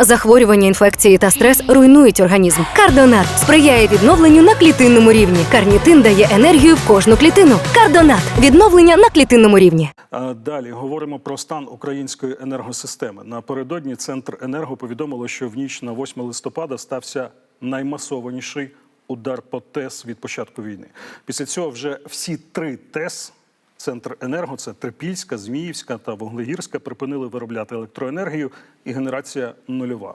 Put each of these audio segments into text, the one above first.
Захворювання, інфекції та стрес руйнують організм. Кардонат сприяє відновленню на клітинному рівні. Карнітин дає енергію в кожну клітину. Кардонат відновлення на клітинному рівні. Далі говоримо про стан української енергосистеми. Напередодні центр енерго повідомило, що в ніч на 8 листопада стався наймасованіший удар по ТЕС від початку війни. Після цього вже всі три ТЕС. Центр енерго це Трипільська, Зміївська та Вуглегірська припинили виробляти електроенергію і генерація нульова.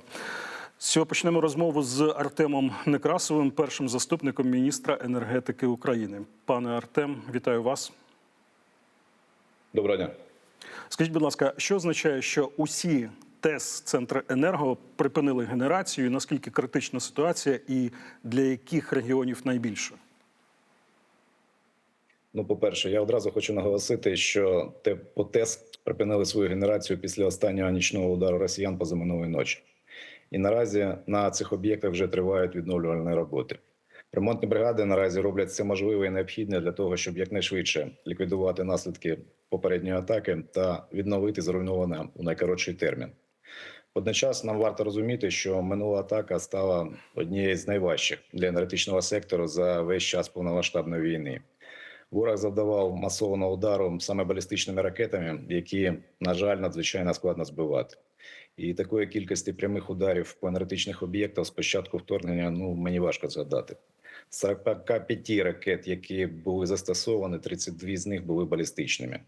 З цього почнемо розмову з Артемом Некрасовим, першим заступником міністра енергетики України. Пане Артем, вітаю вас. Доброго дня. Скажіть, будь ласка, що означає, що усі ТЕС Центр енерго припинили генерацію? Наскільки критична ситуація, і для яких регіонів найбільше? Ну, по-перше, я одразу хочу наголосити, що те по ТЕС припинили свою генерацію після останнього нічного удару росіян позаминулої ночі. І наразі на цих об'єктах вже тривають відновлювальні роботи. Ремонтні бригади наразі роблять все можливе і необхідне для того, щоб якнайшвидше ліквідувати наслідки попередньої атаки та відновити зруйноване у найкоротший термін. Водночас нам варто розуміти, що минула атака стала однією з найважчих для енергетичного сектору за весь час повномасштабної війни. Ворог завдавав масованого удару саме балістичними ракетами, які, на жаль, надзвичайно складно збивати. І такої кількості прямих ударів по енергетичних об'єктах з початку вторгнення ну мені важко згадати. З 45 ракет, які були застосовані, 32 з них були балістичними.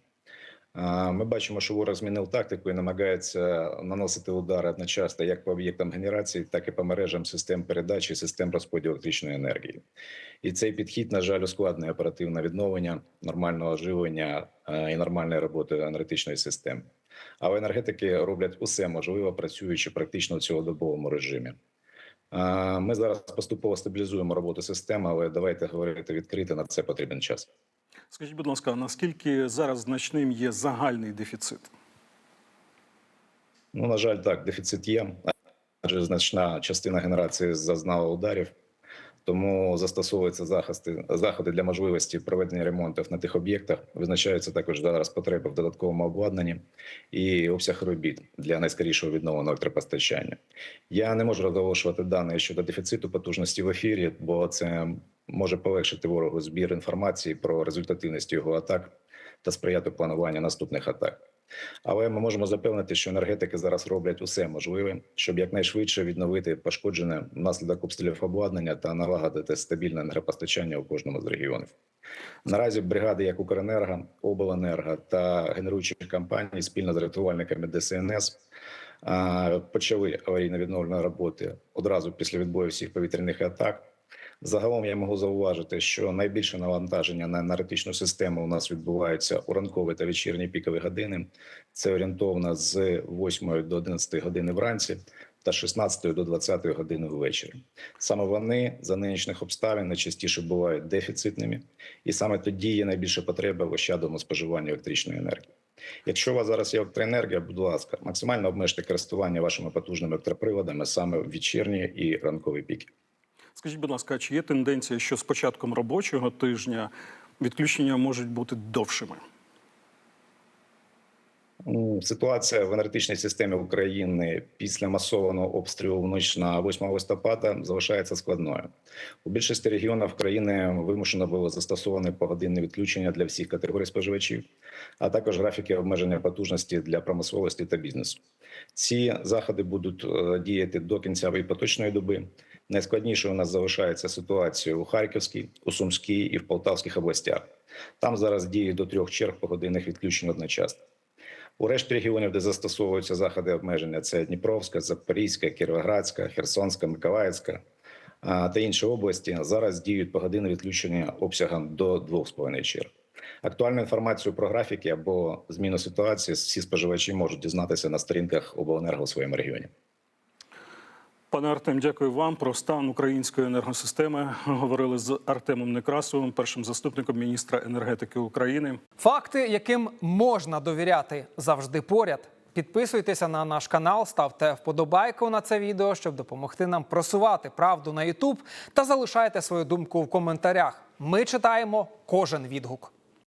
Ми бачимо, що ворог змінив тактику і намагається наносити удари одночасно як по об'єктам генерації, так і по мережам систем передачі систем розподілу електричної енергії. І цей підхід, на жаль, ускладнює оперативне відновлення, нормального оживлення і нормальної роботи енергетичної системи. Але енергетики роблять усе можливе, працюючи практично в цілодобовому режимі. Ми зараз поступово стабілізуємо роботу системи, але давайте говорити відкрито, на це потрібен час. Скажіть, будь ласка, наскільки зараз значним є загальний дефіцит? Ну, на жаль, так, дефіцит є, адже значна частина генерації зазнала ударів, тому застосовуються захисти, заходи для можливості проведення ремонтів на тих об'єктах. Визначаються також зараз потреби в додатковому обладнанні і обсяг робіт для найскорішого відновлення електропостачання. Я не можу розголошувати дані щодо дефіциту потужності в ефірі, бо це може полегшити ворогу збір інформації про результативність його атак та сприяти плануванню наступних атак. Але ми можемо запевнити, що енергетики зараз роблять усе можливе, щоб якнайшвидше відновити пошкоджене внаслідок обстрілів обладнання та налагодити стабільне енергопостачання у кожному з регіонів. Наразі бригади, як Укренерго, Обленерго та генеруючі компанії спільно з рятувальниками ДСНС почали аварійно-відновлені роботи одразу після відбою всіх повітряних атак. Загалом я можу зауважити, що найбільше навантаження на енергетичну систему у нас відбувається у ранкові та вечірні пікові години. Це орієнтовно з 8 до 11 години вранці та з 16 до 20 години ввечері. Саме вони за нинішніх обставин найчастіше бувають дефіцитними, і саме тоді є найбільша потреба в ощадному споживанні електричної енергії. Якщо у вас зараз є електроенергія, будь ласка, максимально обмежте користування вашими потужними електроприладами саме в вечірні і ранкові піки. Скажіть, будь ласка, чи є тенденція, що з початком робочого тижня відключення можуть бути довшими? Ну, Ситуація в енергетичній системі України після масованого обстрілу в ніч на 8 листопада залишається складною. У більшості регіонів країни вимушено було застосоване погодинне відключення для всіх категорій споживачів, а також графіки обмеження потужності для промисловості та бізнесу. Ці заходи будуть е, діяти до кінця поточної доби. Найскладніше у нас залишається ситуація у Харківській, у Сумській і в Полтавських областях. Там зараз діє до трьох черг погодинних відключень одночасно. У решті регіонів, де застосовуються заходи обмеження, це Дніпровська, Запорізька, Кіровоградська, Херсонська, Миколаївська та інші області. Зараз діють погодинні відключення обсягом до 2,5 черг. Актуальну інформацію про графіки або зміну ситуації всі споживачі можуть дізнатися на сторінках обленерго у своєму регіоні. Пане Артем, дякую вам про стан української енергосистеми. Говорили з Артемом Некрасовим, першим заступником міністра енергетики України. Факти, яким можна довіряти, завжди поряд. Підписуйтеся на наш канал, ставте вподобайку на це відео, щоб допомогти нам просувати правду на YouTube та залишайте свою думку в коментарях. Ми читаємо кожен відгук.